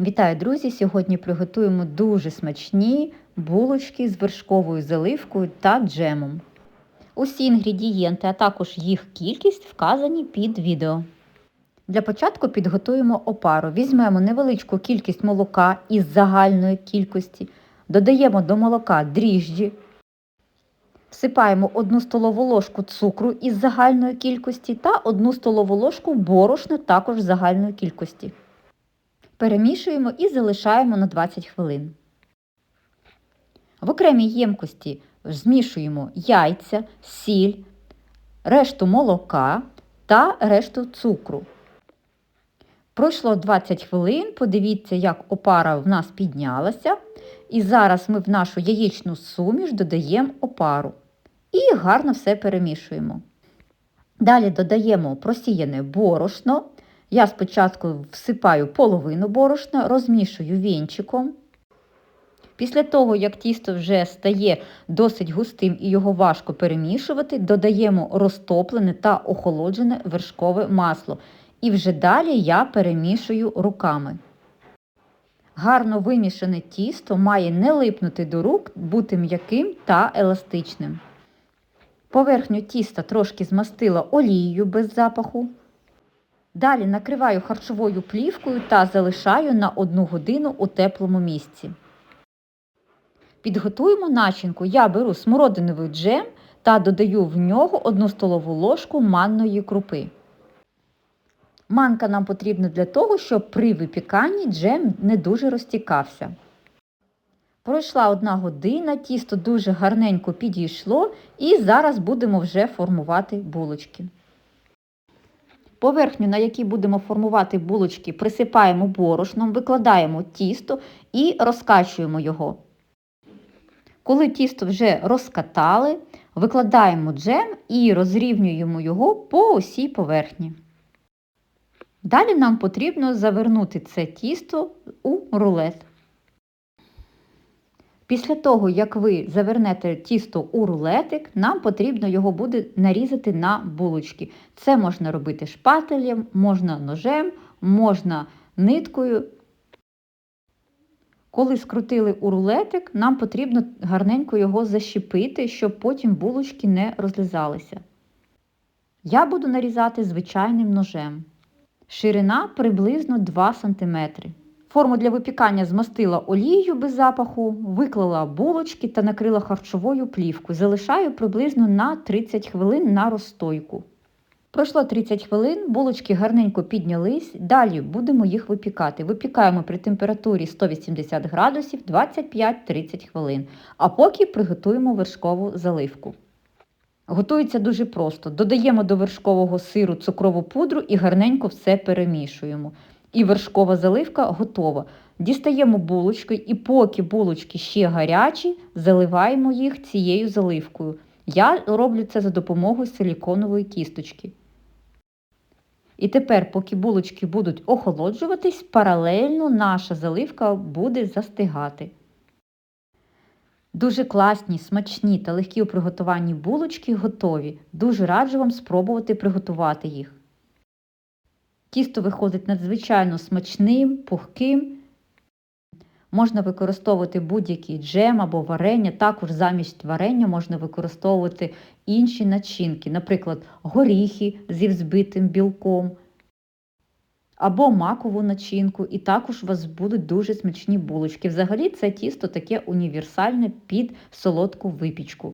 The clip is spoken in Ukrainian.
Вітаю, друзі! Сьогодні приготуємо дуже смачні булочки з вершковою заливкою та джемом. Усі інгредієнти, а також їх кількість вказані під відео. Для початку підготуємо опару. Візьмемо невеличку кількість молока із загальної кількості, додаємо до молока дріжджі, всипаємо 1 столову ложку цукру із загальної кількості та 1 столову ложку борошна також загальної кількості. Перемішуємо і залишаємо на 20 хвилин. В окремій ємкості змішуємо яйця, сіль, решту молока та решту цукру. Пройшло 20 хвилин, подивіться, як опара в нас піднялася. І зараз ми в нашу яєчну суміш додаємо опару і гарно все перемішуємо. Далі додаємо просіяне борошно. Я спочатку всипаю половину борошна, розмішую вінчиком. Після того, як тісто вже стає досить густим і його важко перемішувати, додаємо розтоплене та охолоджене вершкове масло. І вже далі я перемішую руками. Гарно вимішане тісто має не липнути до рук, бути м'яким та еластичним. Поверхню тіста трошки змастила олією без запаху. Далі накриваю харчовою плівкою та залишаю на 1 годину у теплому місці. Підготуємо начинку. Я беру смородиновий джем та додаю в нього 1 столову ложку манної крупи. Манка нам потрібна для того, щоб при випіканні джем не дуже розтікався. Пройшла одна година, тісто дуже гарненько підійшло і зараз будемо вже формувати булочки. Поверхню, на якій будемо формувати булочки, присипаємо борошном, викладаємо тісто і розкачуємо його. Коли тісто вже розкатали, викладаємо джем і розрівнюємо його по усій поверхні. Далі нам потрібно завернути це тісто у рулет. Після того, як ви завернете тісто у рулетик, нам потрібно його буде нарізати на булочки. Це можна робити шпателем, можна ножем, можна ниткою. Коли скрутили у рулетик, нам потрібно гарненько його защепити, щоб потім булочки не розлізалися. Я буду нарізати звичайним ножем. Ширина приблизно 2 см. Форму для випікання змастила олією без запаху, виклала булочки та накрила харчовою плівкою. Залишаю приблизно на 30 хвилин на розстойку. Пройшло 30 хвилин, булочки гарненько піднялись, далі будемо їх випікати. Випікаємо при температурі 180 градусів 25-30 хвилин, а поки приготуємо вершкову заливку. Готується дуже просто. Додаємо до вершкового сиру цукрову пудру і гарненько все перемішуємо. І вершкова заливка готова. Дістаємо булочки і поки булочки ще гарячі, заливаємо їх цією заливкою. Я роблю це за допомогою силіконової кісточки. І тепер, поки булочки будуть охолоджуватись, паралельно наша заливка буде застигати. Дуже класні, смачні та легкі у приготуванні булочки готові. Дуже раджу вам спробувати приготувати їх. Тісто виходить надзвичайно смачним, пухким. Можна використовувати будь-який джем або варення. Також замість варення можна використовувати інші начинки, наприклад, горіхи зі взбитим білком. Або макову начинку, і також у вас будуть дуже смачні булочки. Взагалі, це тісто таке універсальне під солодку випічку.